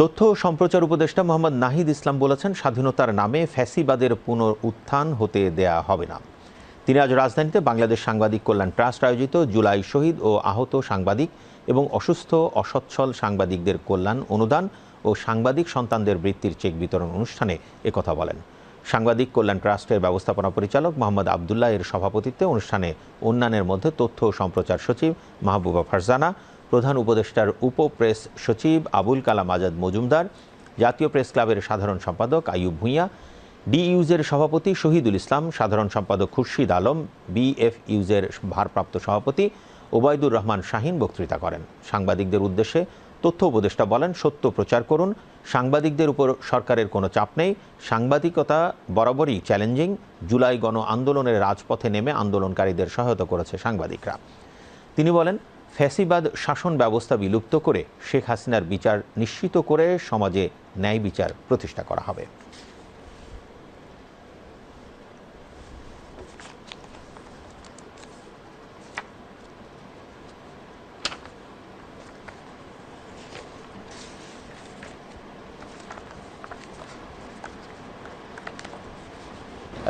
তথ্য ও সম্প্রচার উপদেষ্টা মোহাম্মদ নাহিদ ইসলাম বলেছেন, স্বাধীনতার নামে ফ্যাসিবাদের পুনর উত্থান হতে দেয়া হবে না। তিনি আজ রাজধানীতে বাংলাদেশ সাংবাদিক কল্যাণ ট্রাস্ট আয়োজিত জুলাই শহীদ ও আহত সাংবাদিক এবং অসুস্থ, অসচ্ছল সাংবাদিকদের কল্যাণ অনুদান ও সাংবাদিক সন্তানদের বৃত্তির চেক বিতরণ অনুষ্ঠানে একথা বলেন। সাংবাদিক কল্যাণ ট্রাস্টের ব্যবস্থাপনা পরিচালক মোহাম্মদ আবদুল্লাহ এর সভাপতিত্বে অনুষ্ঠানে অন্যান্যের মধ্যে তথ্য ও সম্প্রচার সচিব মাহবুবা ফারজানা প্রধান উপদেষ্টার উপ প্রেস সচিব আবুল কালাম আজাদ মজুমদার, জাতীয় প্রেস ক্লাবের সাধারণ সম্পাদক আইয়ুব ভূঁইয়া ডি ইউজের সভাপতি শহীদুল ইসলাম, সাধারণ সম্পাদক খুরশিদ আলম বিএফ ইউজের ভারপ্রাপ্ত সভাপতি ওবায়দুর রহমান শাহিন বক্তৃতা করেন। সাংবাদিকদের উদ্দেশ্যে তথ্য উপদেষ্টা বলেন, সত্য প্রচার করুন, সাংবাদিকদের উপর সরকারের কোনো চাপ নেই, সাংবাদিকতা বরাবরই চ্যালেঞ্জিং, জুলাই গণ আন্দোলনের রাজপথে নেমে আন্দোলনকারীদের সহায়তা করেছে সাংবাদিকরা। তিনি বলেন ফ্যাসিবাদ শাসন ব্যবস্থা বিলুপ্ত করে শেখ হাসিনার বিচার নিশ্চিত করে সমাজে ন্যায় বিচার প্রতিষ্ঠা করা হবে।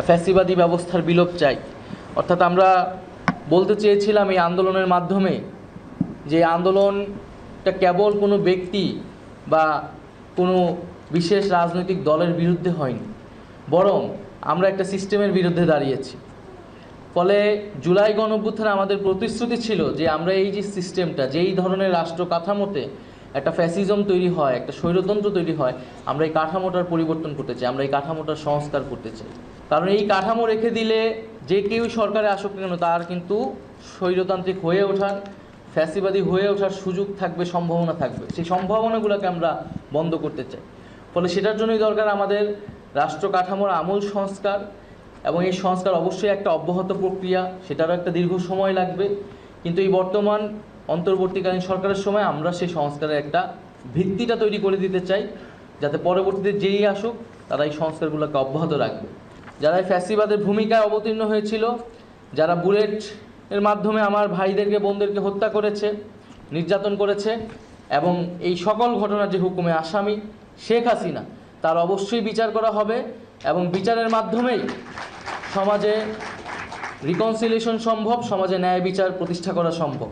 ফ্যাসিবাদী ব্যবস্থার বিলোপ চাই। অর্থাৎ আমরা বলতে চেয়েছিলাম এই আন্দোলনের মাধ্যমে যে আন্দোলনটা কেবল কোনো ব্যক্তি বা কোনো বিশেষ রাজনৈতিক দলের বিরুদ্ধে হয়নি, বরং আমরা একটা সিস্টেমের বিরুদ্ধে দাঁড়িয়েছি। ফলে জুলাই গণঅভ্যুত্থানে আমাদের প্রতিশ্রুতি ছিল যে আমরা এই যে সিস্টেমটা, যেই ধরনের রাষ্ট্র কাঠামোতে একটা ফ্যাসিজম তৈরি হয়, একটা স্বৈরতন্ত্র তৈরি হয়, আমরা এই কাঠামোটার পরিবর্তন করতে চাই, আমরা এই কাঠামোটার সংস্কার করতে চাই। কারণ এই কাঠামো রেখে দিলে যে কেউ সরকারে আসুক কেন, তার কিন্তু স্বৈরতান্ত্রিক হয়ে ওঠার ফ্যাসিবাদী হয়ে ওঠার সুযোগ থাকবে, সম্ভাবনা থাকবে। সেই সম্ভাবনাগুলোকে আমরা বন্ধ করতে চাই। ফলে সেটার জন্যই দরকার আমাদের রাষ্ট্র কাঠামোর আমূল সংস্কার এবং এই সংস্কার অবশ্যই একটা অব্যাহত প্রক্রিয়া, সেটারও একটা দীর্ঘ সময় লাগবে। কিন্তু এই বর্তমান অন্তর্বর্তীকালীন সরকারের সময় আমরা সেই সংস্কারের একটা ভিত্তিটা তৈরি করে দিতে চাই, যাতে পরবর্তীতে যেই আসুক, তারা এই সংস্কারগুলোকে অব্যাহত রাখবে। যারা ফ্যাসিবাদের ভূমিকায় অবতীর্ণ হয়েছিল, যারা বুলেট এর মাধ্যমে আমার ভাইদেরকে, বোনদেরকে হত্যা করেছে, নির্যাতন করেছে এবং এই সকল ঘটনা যে হুকুমে আসামি শেখ হাসিনা, তার অবশ্যই বিচার করা হবে এবং বিচারের মাধ্যমেই সমাজে রিকনসিলিয়েশন সম্ভব, সমাজে ন্যায় বিচার প্রতিষ্ঠা করা সম্ভব।